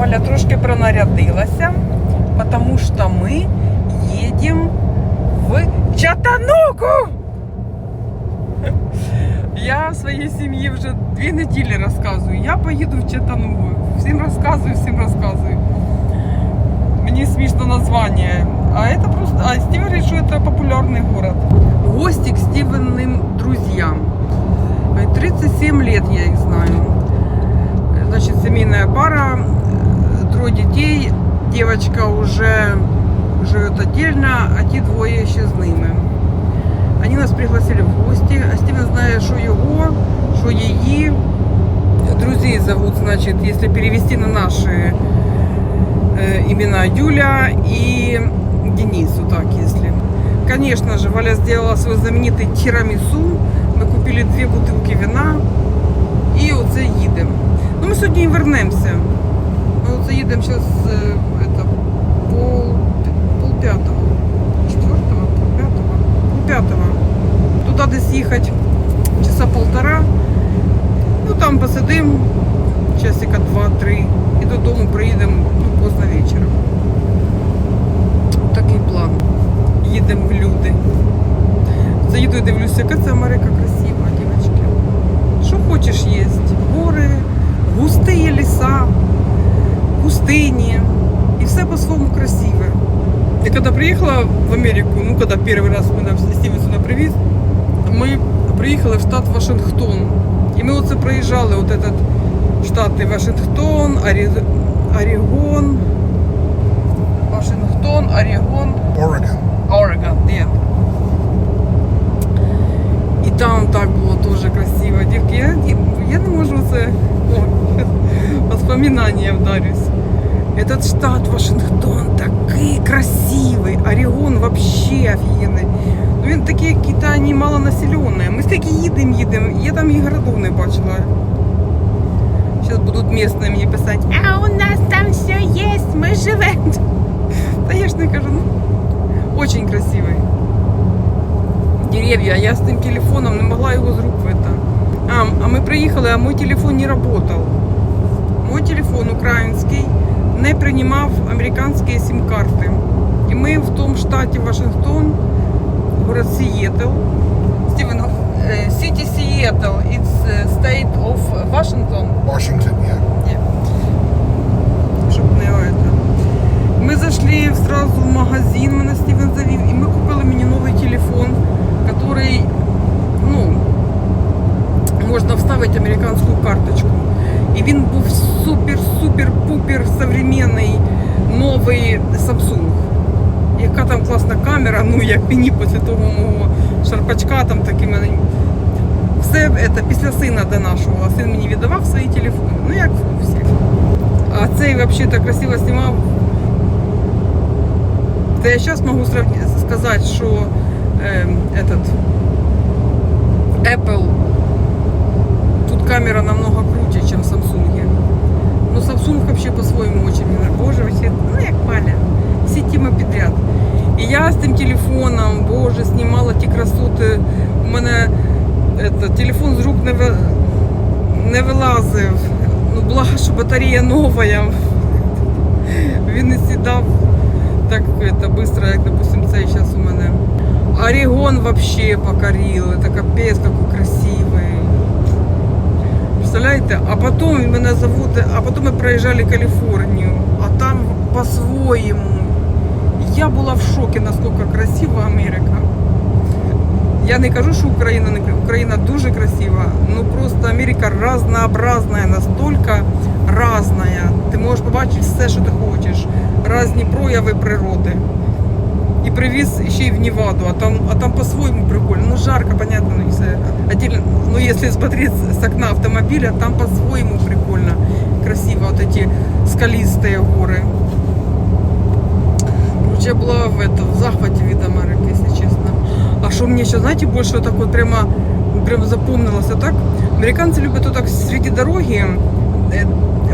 Валя трошки пронарядилася, тому що ми їдемо в Чатануку. Я своїй сім'ї вже дві неділі розказую. Я поїду в Чатанугу. Всім розказую, всім розказую. Мені смішно название. А это просто... А Стив говорит, что это популярный город. Гости к Стивенным друзьям. Э, 37 лет я их знаю. Э, Значит, семейная пара, э, трое детей. Девочка уже живет отдельно, а ті двоє ще з ними. Они нас пригласили в гости, а Стивен знає, що його, що її. Друзей зовут, значит, если перевести на наши э, имена Юля и Денис, вот так если. Конечно же, Валя сделала свой знаменитый тирамису. Ми купили дві бутилки вина і оце їдемо. Ну, ми сьогодні і вернемося. Ми оце їдемо это, пол, пол п'ятого. Четвертого, пол п'ятого. Пол п'ятого. Туди десь їхати часа полтора. Ну там посидимо часика два-три і додому приїдемо ну, поздно вечором. Такий план. Їдемо в люди. Заїду і дивлюся, яка це Америка красива, дівчатки. Що хочеш їсти? Гори, густі ліса, пустині. І все по-своєму красиве. Я когда приехала в Америку, ну когда первый раз мене Стівен сюди привіз, ми приїхали в штат Вашингтон. І ми оце проїжджали, от этот штати Вашингтон, Арі... Орегон, Вашингтон, Орегон, Oregon. Орегон, нет. І там так було дуже красиво. Дівки, я, я не можу це. О, воспоминання вдарюсь. Этот штат Вашингтон такий красивий. Орегон вообще офігенний. Ну він такий, який-то не малонаселений. Ми стільки їдемо, їдемо. Я там і городов не бачила. Зараз будуть місцеві мені писати, а у нас там все є, ми живемо. Та я ж не кажу, ну, очень красивий. Дерев'я, я з тим телефоном не могла його з рук вита. А, а ми приїхали, а мій телефон не працював. Мой телефон український Не приймав американські сим-карти. І ми в тому штаті Вашингтон, город Сієтл. Стівен, Сіті Сієтл, it's е, state of Washington. Washington, yeah. Щоб не это. Ми зайшли сразу в магазин, мене Стівен завів, і ми купили Samsung. Яка там класна камера, ну як мені після того мого шарпачка там такими. Все це після сина донашувала. Син мені віддавав свої телефони. Ну як у всіх. А цей вообще так красиво снимал. Да я сейчас могу сравнить, сказать, что этот Apple тут камера намного телефоном, боже, знімала ті красоти. У мене это, телефон з рук не, ви- не вилазив. Ну, благо, що батарея нова. Він не сідав так это, быстро, як, допустим, цей зараз у мене. Орегон вообще покорил. Это капец, какой красивый. Представляете? А потом він мене заводить, а потом ми проїжджали Каліфорнію, а там по-своєму. Я була в шокі, наскільки красива Америка. Я не кажу, що Україна не кра- Україна дуже красива, ну просто Америка разнообразная, настолько разная. Ти можеш побачити все, що ти хочеш, різні прояви природи. І привіз ще й в Неваду, а там, а там по-своєму прикольно. Ну жарко, понятно, ну, если, отдельно, ну если смотреть с окна автомобиля, там по-своему прикольно, красиво, вот эти скалистые горы. Я была в, это, в захвате від Америки, если честно. А что мне еще, знаете, больше вот так вот прямо, прямо запомнилось, а так? Американцы любят вот так среди дороги э,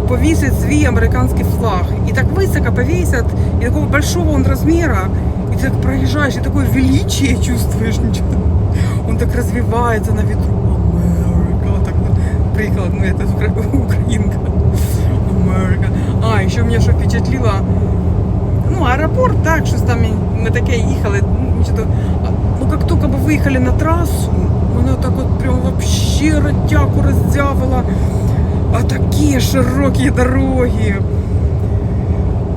повесить свій американский флаг. И так высоко повесят, и такого большого он размера. И ты так проезжаешь, и такое величие чувствуешь. Ничего. Он так развивается на ветру. Америка. Так вот. Приехала, ну, это укра- украинка. Америка. А, еще мене що впечатлило, ну, аеропорт, так, щось там, ми таке їхали, ну, що-то, а, ну, як тільки ми виїхали на трасу, мене так от прям вообще ротяку роздявило, а такі широкі дороги.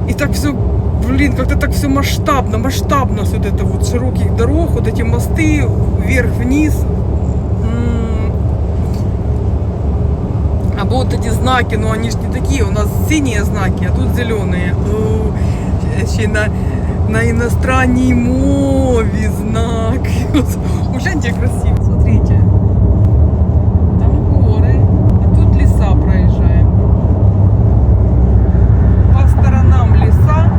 И так все, блин, как-то так все масштабно, масштабно вот это вот широких дорог, вот эти мосты вверх-вниз. М. Або вот эти знаки, но они же не такие, у нас синие знаки, а тут зеленые. Ще на, на иностранней мове знак. Гляньте, красиво, смотрите. Там горы, а тут леса проезжаем. По сторонам леса.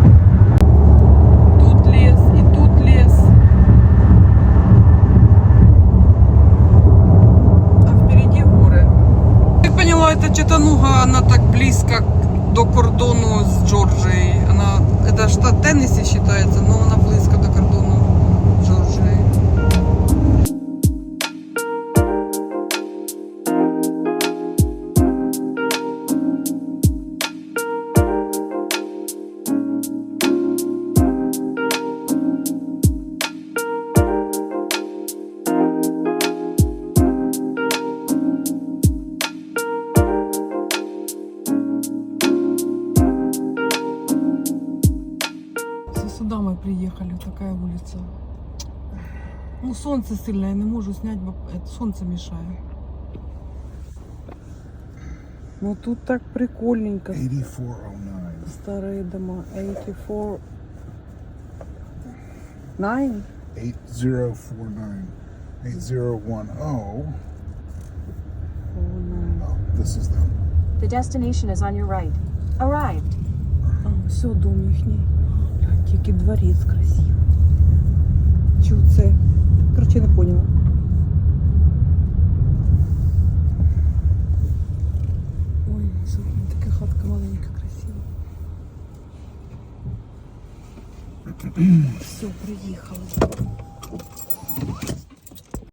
Тут лес и тут лес. А впереди горы. Я поняла, это Чатануга, она так близко до кордону с Джорджией. Она, это штат Теннесси считается, но она приехали, такая улица. Ну, солнце сильное, я не можу снять, бо это солнце мешает. Ну тут так прикольненько. 8409. Старые дома. 84. 9? 8049. 8010. О, Oh, this is them. The destination is on your right. Arrived. А, все, дом їхній. Гляньте, який дворець красивий. Чого це? Короче, я не поняла. Ой, слухай, така хатка маленька, красива. Все, приїхали.